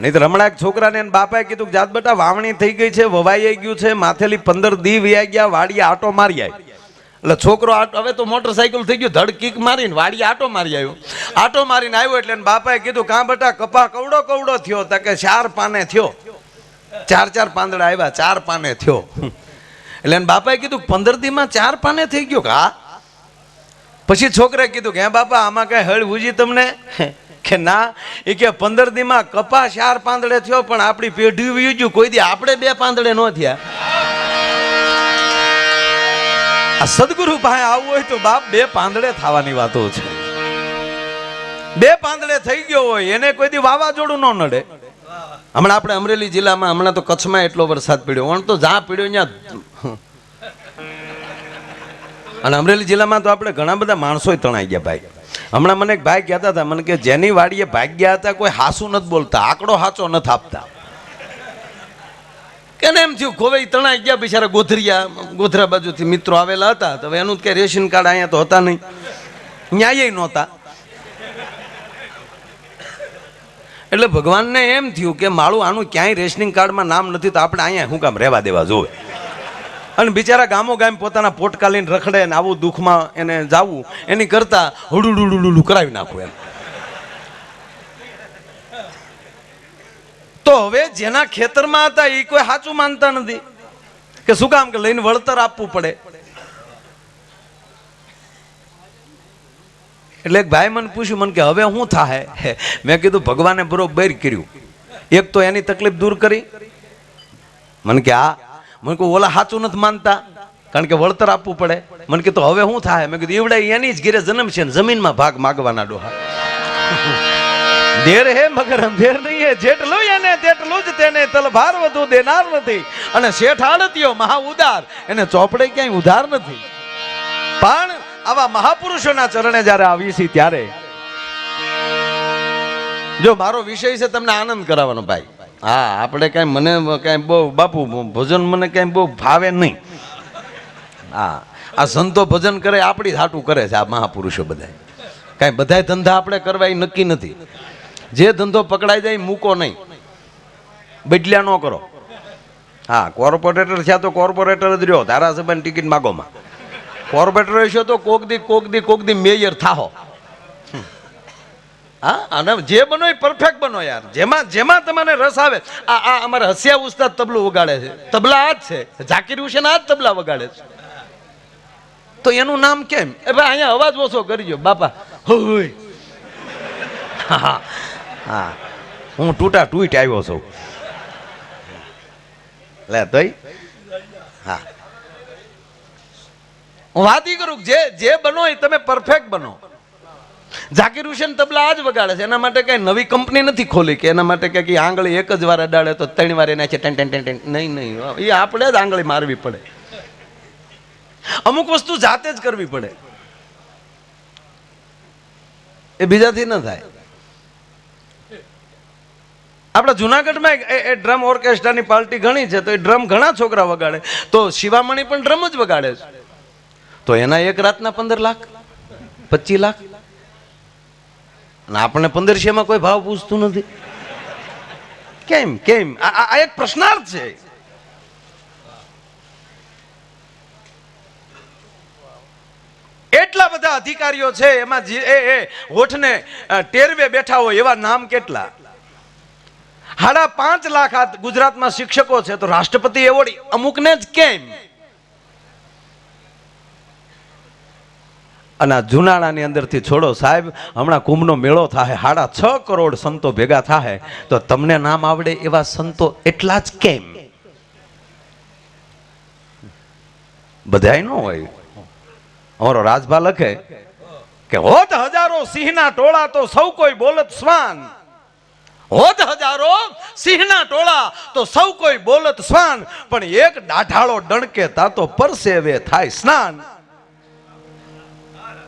નહીં તો હમણાં એક છોકરાને એને બાપાએ કીધું કે જાત બેટા વાવણી થઈ ગઈ છે, વવાઈ ગયું છે, માથેલી પંદર દી વ્યાઈ ગયા, વાડીએ આટો મારી આવી એટલે છોકરો હવે તો મોટરસાઇકલ થઈ ગયું, ધડ કિક મારીને વાડીએ આટો મારી આવ્યો આટો મારીને આવ્યો એટલે બાપાએ કીધું કાં બેટા, કપા કવડો કવડો થયો? તો કે ચાર પાને થયો. ચાર ચાર પાંદડા આવ્યા, ચાર પાને થયો. એટલે એને બાપાએ કીધું પંદર દીમાં ચાર પાને થઈ ગયો. કા પછી છોકરાએ કીધું કે હે બાપા, આમાં કઈ હળ ઉજી તમને? કે ના? એ કે પંદર દીમાં કપા ચાર પાંદડે થયો, પણ આપણી પેઢી વી કોઈ દી આપણે બે પાંદડે ન થયા. આ સદગુરુ ભાઈ આવવું હોય તો બાપ બે પાંદડે થવાની વાતો છે. બે પાંદડે થઈ ગયો હોય, એને કોઈ દી વાવાઝોડું ન નડે. હમણાં આપણે અમરેલી જિલ્લામાં હમણાં તો કચ્છમાં એટલો વરસાદ પડ્યો. પણ તો જ્યાં પડ્યો ત્યાં અને અમરેલી જિલ્લામાં તો આપણે ઘણા બધા માણસો તણાઈ ગયા ભાઈ. હમણાં મને એક ભાઈ કહેતા હતા, મને કે જેની વાડીએ ભાગ્યા હતા, કોઈ હાસુ નથી બોલતા, આંકડો હાચો નથી આપતા. કેને એમ થયું ખોવાઈ તણાઈ ગયા, બિચારા ગોધરિયા, ગોધરા બાજુથી મિત્રો આવેલા હતા, તો એનું કે રેશન કાર્ડ અહીંયા તો હતા નહીં. ન્યાય નહોતા. એટલે ભગવાનને એમ થયું કે મારું આનું ક્યાંય રેશનિંગ કાર્ડમાં નામ નથી, તો આપણે અહીંયા શું કામ રહેવા દેવા, જોવે. અને બિચારા ગામો ગામ પોતાના પોટકા લઈને રખડે ને આવું દુઃખમાં એને જાવું, એની કરતા હુડુડુડુડુડુ કરાવી નાખું એમ તો હવે જેના ખેતરમાં હતા એ કોઈ સાચું માનતા નથી કે શું કામ કે લઈને વળતર આપવું પડે એટલે એક ભાઈ મને પૂછ્યું મને કે હવે શું થાય મેં કીધું ભગવાને બરોબર કર્યું એક તો એની તકલીફ દૂર કરી મને કે આ મને કહું, ઓલા સાચું નથી માનતા. કારણ કે વળતર આપવું પડે. મને કીધું, હવે શું થાય? મેં કીધું એવડે એની જ ઘેરે જન્મ છે ને જમીનમાં ભાગ માગવાના ડોહા. દેર હે મગર અંધેર નહીં હે, જેટલું એને તેટલું જ તેને તલભાર વધુ દેનાર નથી. અને શેઠ આડતીયો મહા ઉદાર, એને ચોપડે ક્યાંય ઉધાર નથી. પણ આવા મહાપુરુષોના ચરણે જ્યારે આવી છે ત્યારે, જો મારો વિષય છે, તમને આનંદ કરાવવાનો ભાઈ. હા, આપણે કાંઈ મને કાંઈ બહુ, બાપુ, ભજન મને કાંઈ બહુ ભાવે નહીં. હા, આ સંતો ભજન કરે, આપણી હાટું કરે છે આ મહાપુરુષો બધા કાંઈ બધાય ધંધા આપણે કરવા એ નક્કી નથી. જે ધંધો પકડાઈ જાય મૂકો નહીં. બદલ્યા ન કરો. હા, કોર્પોરેટર થયા તો કોર્પોરેટર જ રહ્યો, ધારાસભાની ટિકિટ માગોમાં. કોર્પોરેટર હશો તો કોક દી કોક દી કોક દી મેયર થાહો. હા, અને જે બનો એ પરફેક્ટ બનો યાર જેમાં જેમાં તમને રસ આવે, આ આ અમારે હસિયા ઉસ્તાદ તબલું વગાડે છે. તબલા આ જ છે. ઝાકીર હુસેન આ જ તબલા વગાડે છે. તો એનું નામ કેમ? એ ભાઈ, અહીંયા અવાજ ઓછો કરજો બાપા. હોય હા. હા, હું. તૂટા ટૂટ આવ્યો છું. લે, તોય. હા. હું વાત કરું જે જે બનો એ તમે પરફેક્ટ બનો. ઝાકીર હુસેન તબલા આ જ વગાડે છે. એના માટે કઈ નવી કંપની નથી ખોલી કે એના માટે કે આંગળી એક જ વાર અડાડે તો ત્રણ વાર એના છે ટેન ટેન ટેન ટેન. નહીં નહીં. એ આપણે જ આંગળી મારવી પડે. અમુક વસ્તુ જાતે જ કરવી પડે. એ બીજાથી ન થાય. આપણા જુનાગઢમાં એ- ડ્રમ ઓર્કેસ્ટ્રાની પાર્ટી ઘણી છે, તો એ ડ્રમ ઘણા છોકરા વગાડે. તો શિવામણી પણ ડ્રમ જ વગાડે છે. તો એના એક રાતના પંદર લાખ, પચીસ લાખ. અને આપણને પંદરશેમાં કોઈ ભાવ પૂછતું નથી. કેમ કેમ? આ એક પ્રશ્નાર્થ છે. એટલા બધા અધિકારીઓ છે, એમાં એ એ હોઠને ટેરવે બેઠા હોય એવા નામ કેટલા? સાડા પાંચ લાખ ગુજરાતમાં શિક્ષકો છે, તો રાષ્ટ્રપતિ એવોર્ડ અમુકને જ કેમ? અને આ જુનાળાની અંદરથી છોડો સાહેબ, હમણાં કુંભનો મેળો થાય સાડા છ કરોડ સંતો ભેગા થાય તો તમને નામ આવડે એવા સંતો એટલા જ કેમ? બધાય ન હોય. અમારો રાજભા લખે કે, હોત હજારો સિંહના ટોળા તો સૌ કોઈ બોલત સ્વાન હોત હજારો સિંહના ટોળા તો સૌ કોઈ બોલત સ્વાન પણ એક દાઢાળો ડણકે તા તો પરસેવે થાય સ્નાન.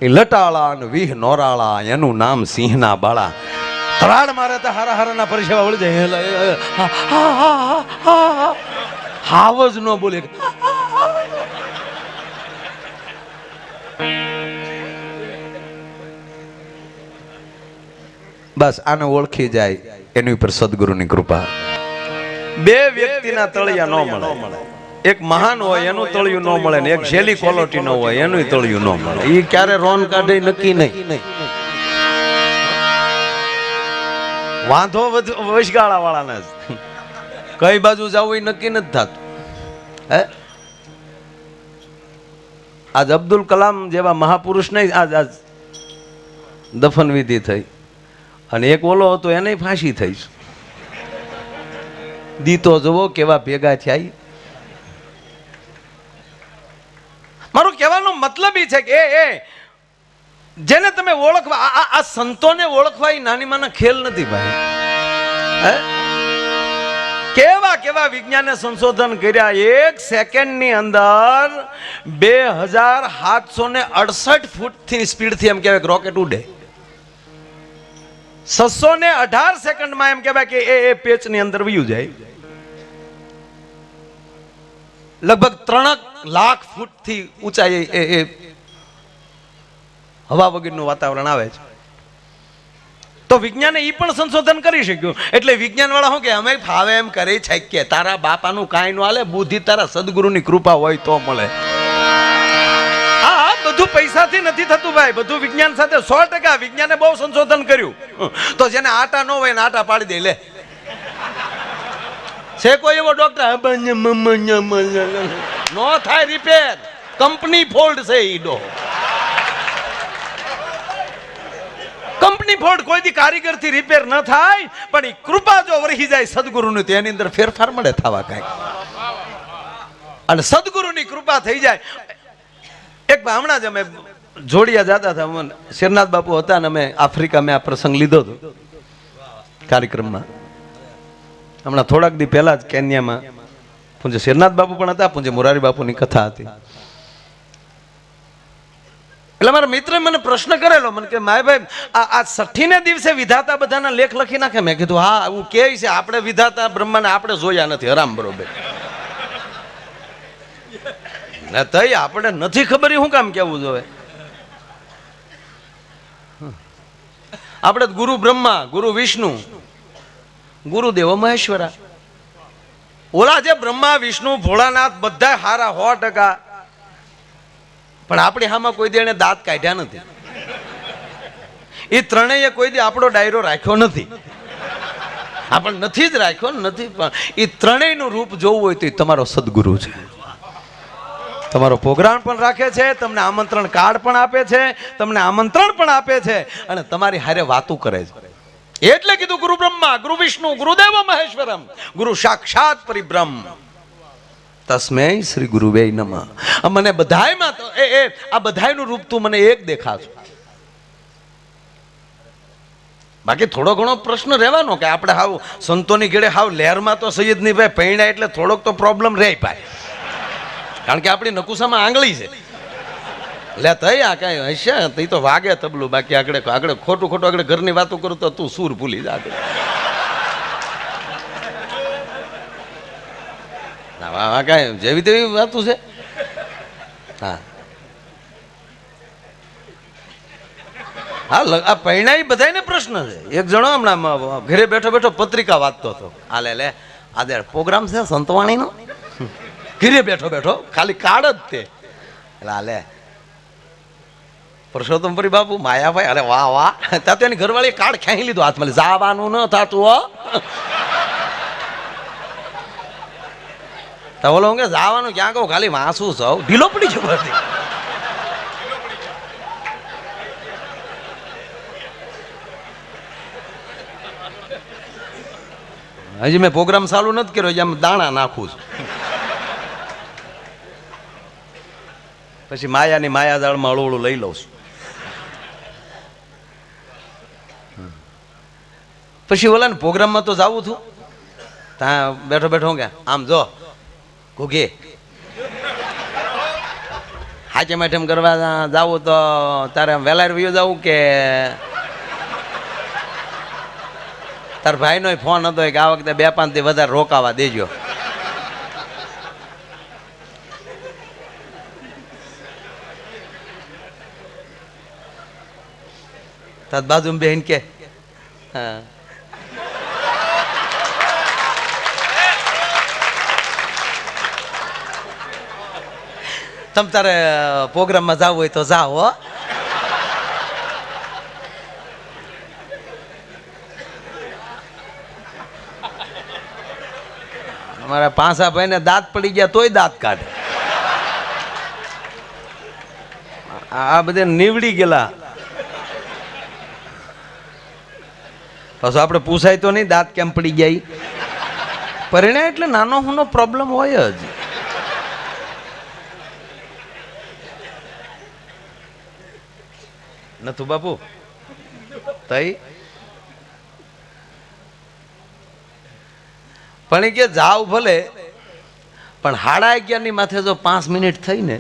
એ લટાળા અને વિહ નોરાળા, એનું નામ સિંહના બાળા. ત્રાડ મારે તો હારા હારાના પરિસેવા વળી જાય. હાવ જ ન બોલે. બસ, આને ઓળખી જાય એની ઉપર સદગુરુની કૃપા. બે વ્યક્તિના તળિયા ન મળે. એક મહાન હોય એનું તળિયું ન મળે ને એક શેલી ક્વોલિટી ન હોય એનું તળિયું ન મળે. એ ક્યારે રોન કાઢે નક્કી નહીં. વાંધો વશગાળા વાળાને જ. કઈ બાજુ જવું એ નક્કી નથી થતું. હે? આજ અબ્દુલ કલામ જેવા મહાપુરુષ નહીં આજ આજ દફન વિધિ થઈ. અને એક ઓલો હતો એને ફાંસી થઈ. દીતો જુઓ કેવા ભેગા થયા મારું કહેવાનો મતલબ એ છે કે, એ જેને તમે ઓળખવા, આ- આ- સંતોને ઓળખવા એ નાની માના ખેલ નથી ભાઈ. કેવા કેવા વિજ્ઞાને સંશોધન કર્યા? એક સેકન્ડની અંદર બે હજાર સાતસો ને અડસઠ ફૂટથી સ્પીડથી એમ કહેવાય રોકેટ ઉડે. છસો ને અઢાર સેકન્ડમાં એમ કહેવાય કે એ એ પેચની અંદર વયું જાય. લગભગ ત્રણ લાખ ફૂટથી ઊંચાઈ એ એ હવા વગરનું વાતાવરણ આવે છે. તો વિજ્ઞાને એ પણ સંશોધન કરી શક્યું. એટલે વિજ્ઞાન વાળા શું કે, અમે ફાવે એમ કરી શકીએ. તારા બાપાનું કાંઈ ન હાલે, બુદ્ધિ તારા સદગુરુની કૃપા હોય તો મળે. બધું પૈસાથી નથી થતું ભાઈ. બધું વિજ્ઞાન સાથે સો ટકા વિજ્ઞાને બહુ સંશોધન કર્યું. તો જેને આટા ન હોય ને આટા પાડી દે, લે. છે કોઈ એવો ડોક્ટર નો થાય રિપેર કંપની ફોલ્ડ છે ઈ ડો. કંપની ફોલ્ડ કોઈ દી કારીગરથી રિપેર ન થાય, પણ ઈ કૃપા જો વરહી જાય સદગુરુની, તો એની અંદર ફેરફાર મળે થવા કાંઈક. અને સદગુરુની કૃપા થઈ જાય. એક હમણાં જ અમે જોડિયા જતા હતા શેરનાથ બાપુ હતા ને અમે આફ્રિકા મેં આ પ્રસંગ લીધો હતો કાર્યક્રમમાં. હમણાં થોડાક દી પહેલા જ કેન્યામાં પૂંજે શેરનાથ બાપુ પણ હતા પૂંજે મોરારી બાપુની કથા હતી. એટલે મારા મિત્રે મને પ્રશ્ન કરેલો, મને કે માય ભાઈ આ આ છઠ્ઠીને દિવસે વિધાતા બધાના લેખ લખી નાખે? મેં કીધું, હા હું કે છે, આપણે વિધાતા, બ્રહ્માને આપણે જોયા નથી, હરામ બરોબર. ના તઈ આપણે નથી ખબર શું કામ કેવું જોવે? આપણે ગુરુ બ્રહ્મા, ગુરુ વિષ્ણુ ગુરુદેવ મહેશ્વરા. ઓલા જે બ્રહ્મા, વિષ્ણુ, ભોળાનાથ બધા હારા સો ટકા. પણ આપણી હામાં કોઈ દેણે દાંત કાઢ્યા નથી. એ ત્રણેય કોઈ દે આપણો ડાયરો રાખ્યો નથી. આપણે નથી જ રાખ્યો નથી, પણ એ ત્રણેયનું રૂપ જોવું હોય તો એ તમારો સદગુરુ છે. તમારો પ્રોગ્રામ પણ રાખે છે, તમને આમંત્રણ કાર્ડ પણ આપે છે, તમને આમંત્રણ પણ આપે છે, અને તમારી હારે વાતું કરે છે. એટલે કીધું ગુરુ બ્રહ્મા, ગુરુ વિષ્ણુ ગુરુદેવ મહેશ્વરમ, ગુરુ સાક્ષાત પરિબ્રહ્મ તસ્મે શ્રી ગુરુવે નમઃ. મને બધાયમાં તો એ આ બધાયનું રૂપ તું મને એક દેખાશ. બાકી થોડો ઘણો પ્રશ્ન રહેવાનો કે આપણે હાવ સંતોની ઘેડે હાવ લહેરમાં તો સૈયદ નહીં ભાઈ પૈણા એટલે થોડોક તો પ્રોબ્લેમ રહે ભાઈ. કારણ કે આપણી નકુસામાં આંગળી છે. લે થયા કાંઈ હશે? તે તો વાગે તબલું, બાકી આગળ આગળ ખોટું ખોટું આગળ ઘરની વાતો કરું તો તું સૂર ભૂલી જા આગળ. કાંઈ જેવી તેવી વાતું છે? હા. હા આ આ પૈણાઈ બધાને પ્રશ્ન છે. એક જણો હમણાં ઘરે બેઠો બેઠો પત્રિકા વાંચતો હતો. આ લે લે આજે પ્રોગ્રામ છે સંતવાણીનો? ઘરે બેઠો બેઠો, ખાલી કાર્ડ જ તે. એટલે આ લે પરસોત્તમપુરી બાપુ, માયાભાઈ, અરે વાહ વાહ. ત્યાં તો એની ઘરવાળી કાર્ડ ખેંચી લીધું, હાથમાં જવાનું ન થતું, હો. તો બોલો કે જવાનું ક્યાં કહું? ખાલી વાંસું સૌ ઢીલો પડી છે બધી. હજી મેં પ્રોગ્રામ ચાલુ નથી કર્યો જેમ દાણા નાખું છું. પછી માયાની માયાજાળમાં અળવળું લઈ લઉં છું. પછી ઓલા ને પ્રોગ્રામમાં તો જાવું છું. ત્યાં બેઠો બેઠો હું કે, આમ જો, ઘૂઘી. હાચે માઠેમ કરવા જાવું તો તારે વહેલા વયો જવું કે તાર ભાઈનો ફોન હતો કે આ વખતે બે પાંચથી વધારે રોકાવા દેજો. તાર બાજુ બેન કે, હા. તમ તારે પ્રોગ્રામમાં જવું હોય તો જાઓ, હો. અમારા પાસા ભાઈને દાંત પડી ગયા તોય દાંત કાઢે. આ બધે નીવડી ગયેલા. પાછું આપણે પૂછાય તો નહીં દાંત કેમ પડી ગયા? પરિણામ એટલે નાનો હુનો પ્રોબ્લેમ હોય જ. નથુ બાપુ? તઈ? પણ કે જાવ ભલે, પણ હાડા અગિયારની માથે જો પાંચ મિનિટ થઈ ને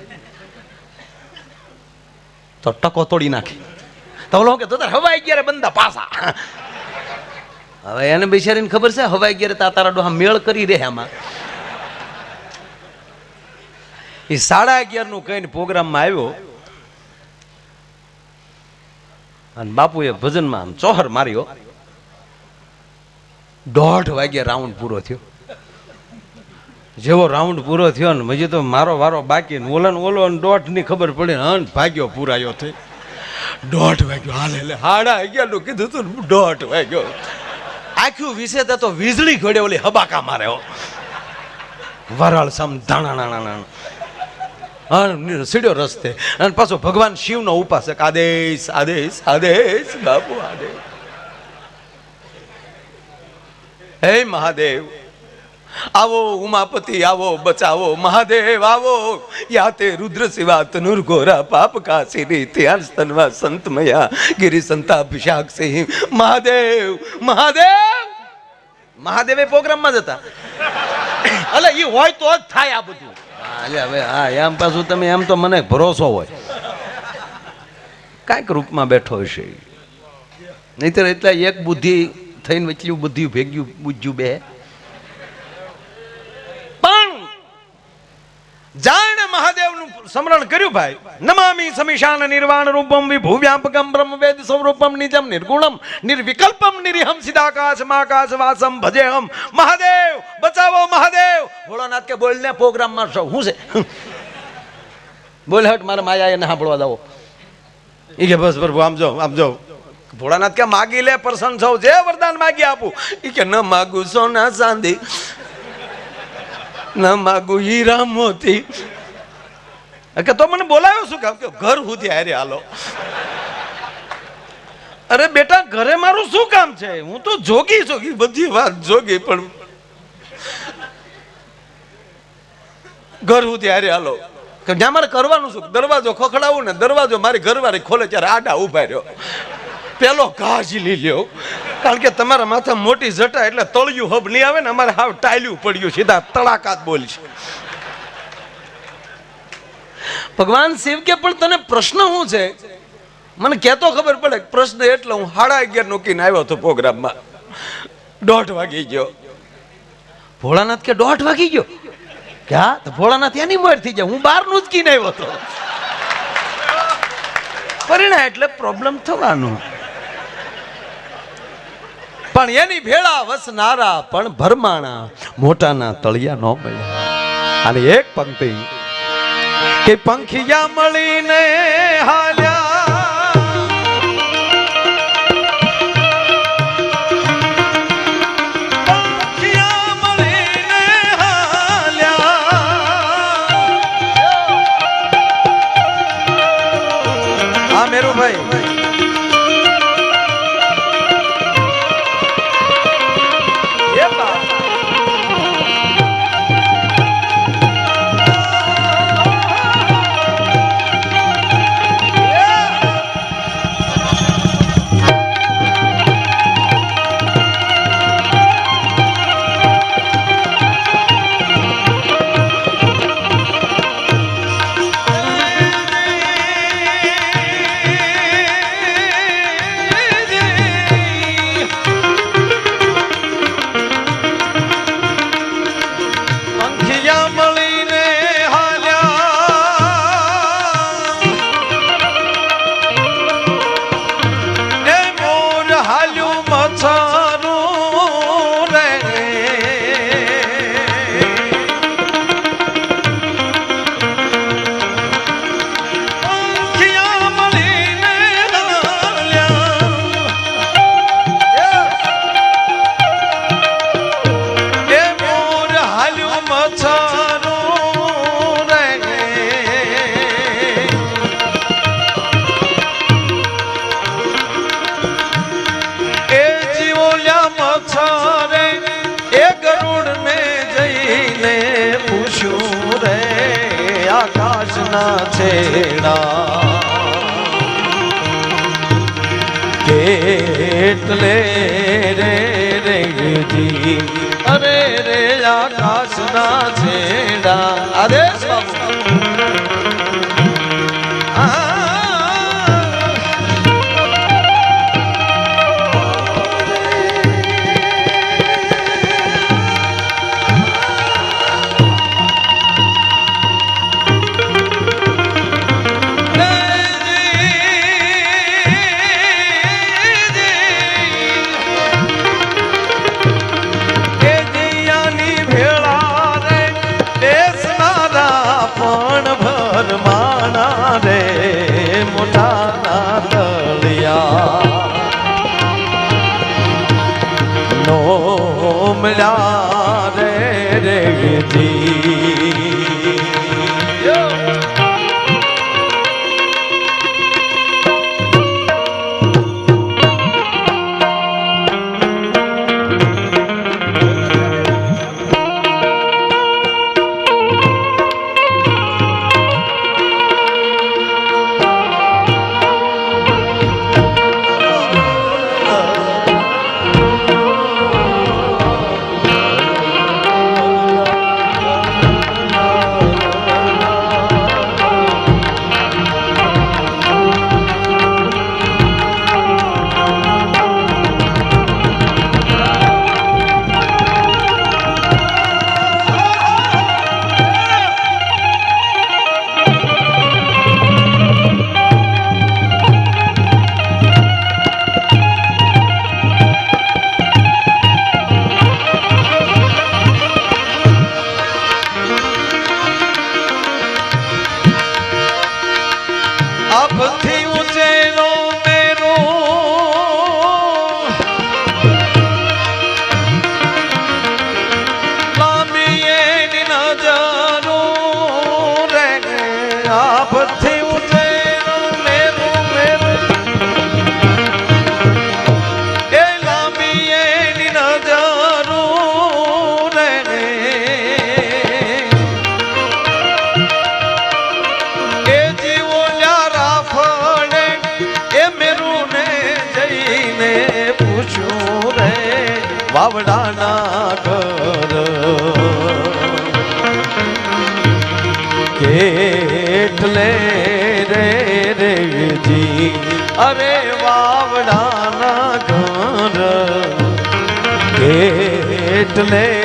તો ટકો તોડી નાખી. તો ઓલો કે તો હવા અગિયારે બંધા પાસા હવે એને બિચારીને ખબર છે હવા અગિયારે તા તારા ડોહા મેળ કરી રહે આમાં. એ સાડા અગિયારનું કહીને પ્રોગ્રામમાં આવ્યો. અને બાપુએ ભજનમાં આમ ચોહર માર્યો. દોઢ વાગે રાઉન્ડ પૂરો થયો. જેવો રાઉન્ડ પૂરો થયો ને હજી તો મારો વારો બાકી ને ઓલો ને ઓલો દોઢની ખબર પડી ને હન ભાગ્યો પૂરાયો થઈ. દોઢ વાગ્યો, હાલે એટલે હાડા અગિયારનું કીધું તું દોઢ વાગ્યો. આખું વિશે તો વીજળી ઘોડે ઓલી હબાકા મારે વરાળ સમ ધાણા. સીડ્યો રસ્તે અને પાછો ભગવાન શિવનો ઉપાસક. આદેશ આદેશ આદેશ, બાપુ, આદેશ. હે મહાદેવ, આવો ઉમાપતિ, આવો બચાવો. મહાદેવ, આવો. યાતે રુદ્ર શિવા, તનુર ઘોરા પાપ કાશી ત્યાં સ્તનવા સંતમયા ગિરિ સંતાભિષાક સિંહ. મહાદેવ મહાદેવ! મહાદેવે પ્રોગ્રામમાં જ હતા અલે એ હોય તો જ થાય આ બધું. હવે હા એમ પાછું તમે એમ તો મને ભરોસો હોય. કાંઈક રૂપમાં બેઠો હશે નહીતર એટલે એક બુદ્ધિ થઈને વચલું બુદ્ધિ ભેગ્યું, બુજ્યું બે પણ જાણે મહાદેવનું સ્મરણ કર્યું ભાઈ. નમામી સમિશાન નિર્વાણ રૂપમ વિભુ વ્યાપકમ બ્રહ્મ વેદ સ્વરૂપમ નિજમ નિર્ગુણમ નિર્વિકલ્પમ નિરિહમ સિદાકાશ માકાશ વાસમ ભજેહમ. મહાદેવ, બચાવો મહાદેવ. ભોળાનાથ કે બોલને પ્રોગ્રામમાં છો હું છે? બોલ હટ મારા માયા એને સાંભળવા દો. ઈ કે બસ પ્રભુ, આમ જો આમ જો. ભોળાનાથ કે માગી લે પ્રસન્ન છો જે વરદાન માગી આપું. ઈ કે ન માગું સોના ચાંદી. ન માગું હીરા મોતી કે તો મને બોલાયો શું કામ? કે ઘર સુધી હારે હાલો. અરે બેટા, ઘરે મારું શું કામ છે? હું તો જોગી જોગી બધી વાત જોગી, પણ ઘર સુધી હારે હાલો. કે જ્યાં મારે કરવાનું શું દરવાજો ખખડાવું ને દરવાજો મારી ઘરવાળી ખોલે ત્યારે આડા ઊભા રહ્યો. પેલો ઘા લઈ લ્યો. કારણ કે તમારા માથા મોટી જટા એટલે તળિયું હબ નહીં આવે ને, અમારે હાવ ટાયલું પડ્યું સીધા તળાકાત બોલશે ભગવાન શિવ કે, પણ તને પ્રશ્ન શું છે? મને કહેતો ખબર પડે પ્રશ્ન એટલે હું સાડા અગિયાર નોકીને આવ્યો હતો પ્રોગ્રામમાં. દોઢ વાગી ગયો. ભોળાનાથ કે, દોઢ વાગી ગયો? કે, હા, તો ભોળાનાથ એની મોર થઈ જાય. હું બહારનું જ કીને આવ્યો હતો. પરિણામ એટલે પ્રોબ્લેમ થવાનું. પણ એની ભેળા વસનારા પણ ભરમાણા મોટાના તળિયા ન મળ્યા. અને એક પંક્તિ કે પંખિયા મળીને હાલ્યા છેડા. કેટલે રે રેજી અરે રે આકાશના છેડા. અરે સ્વામી. અરે વાવડાના ઘર. એટલે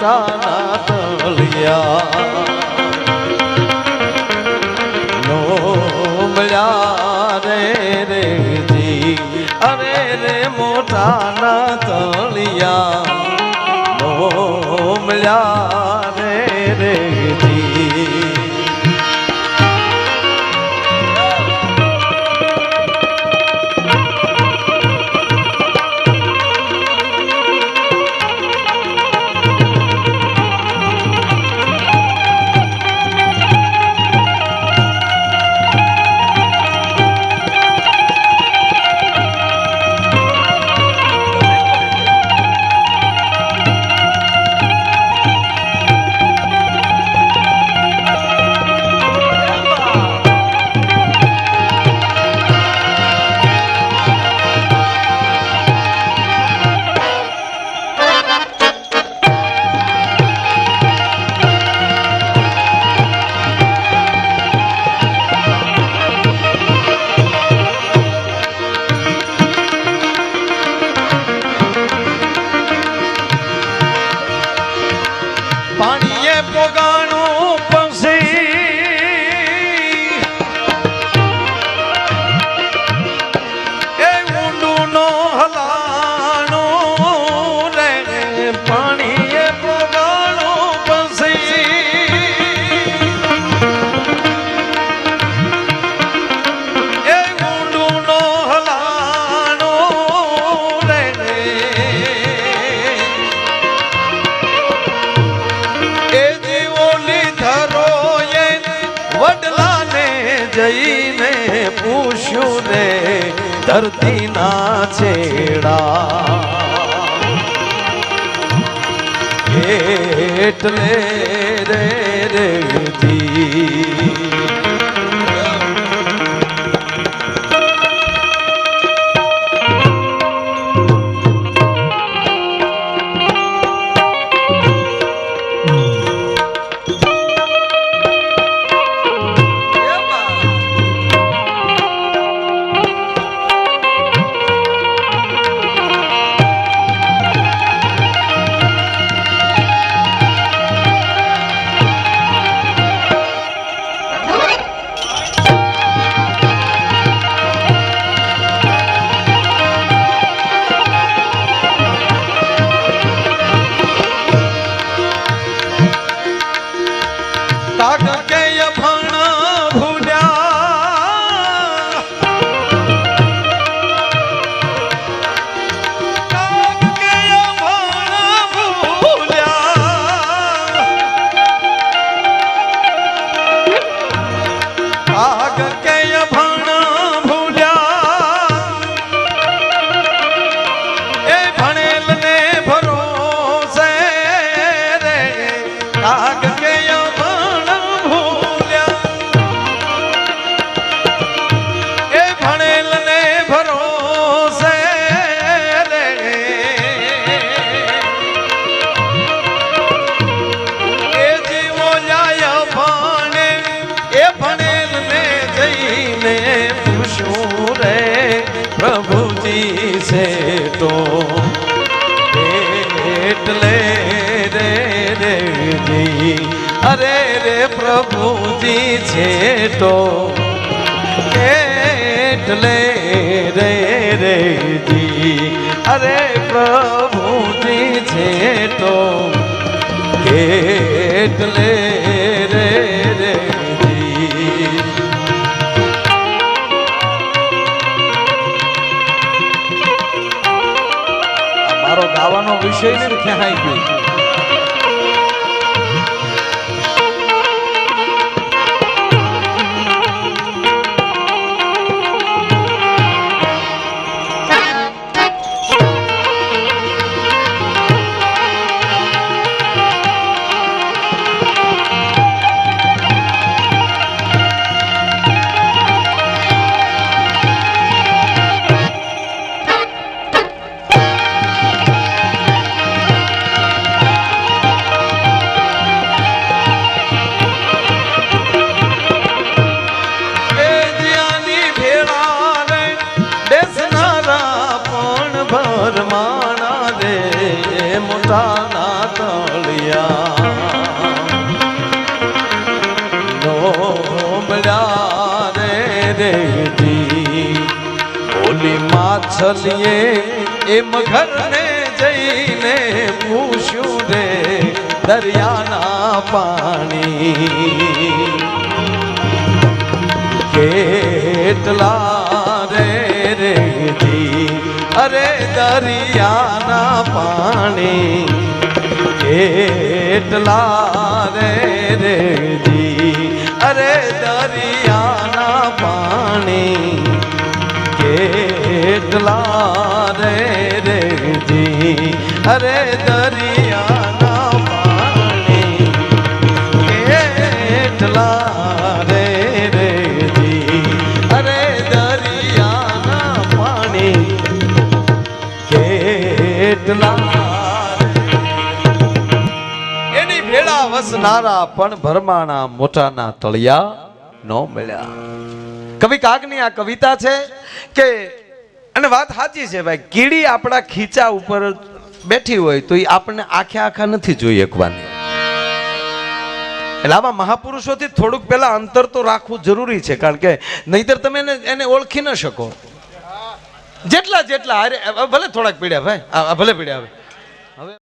સીતાના તળિયા નોમળ્યા રે રે જી અરે રે મોટાના તળિયા. નોમળ્યા રે રે જી. ધરતીના છેડા. એટલે રે રે જેટો એટલે રે રે જી. અરે પ્રભુજી જેટો એટલે માછલીએ એમ ઘરને જઈને પૂછ્યું રે, દરિયાના પાણી. કેટલા રે રે જી? અરે દરિયાના પાણી. કેટલા રે રે જી? અરે દરિયાના પાણી. કેટલા રે રે જી અરે દરિયાના પાણી કેટલા રે રે જી અરે દરિયાના પાણી કેટલા વસનારા પણ ભરમાણા મોટાના તળિયા ન મળ્યા કવિ કાગની આ કવિતા છે કે અને વાત સાચી છે ભાઈ, કીડી આપણા ખીચા ઉપર બેઠી હોય તો એ આપણને આખે આખા નથી જોઈ શકવાની એટલે આવા મહાપુરુષોથી થોડુંક પહેલાં અંતર તો રાખવું જરૂરી છે, કારણ કે નહીતર તમે એને એને ઓળખી ન શકો. જેટલા જેટલા અરે ભલે થોડાક પીડ્યા ભાઈ ભલે પીડ્યા હવે.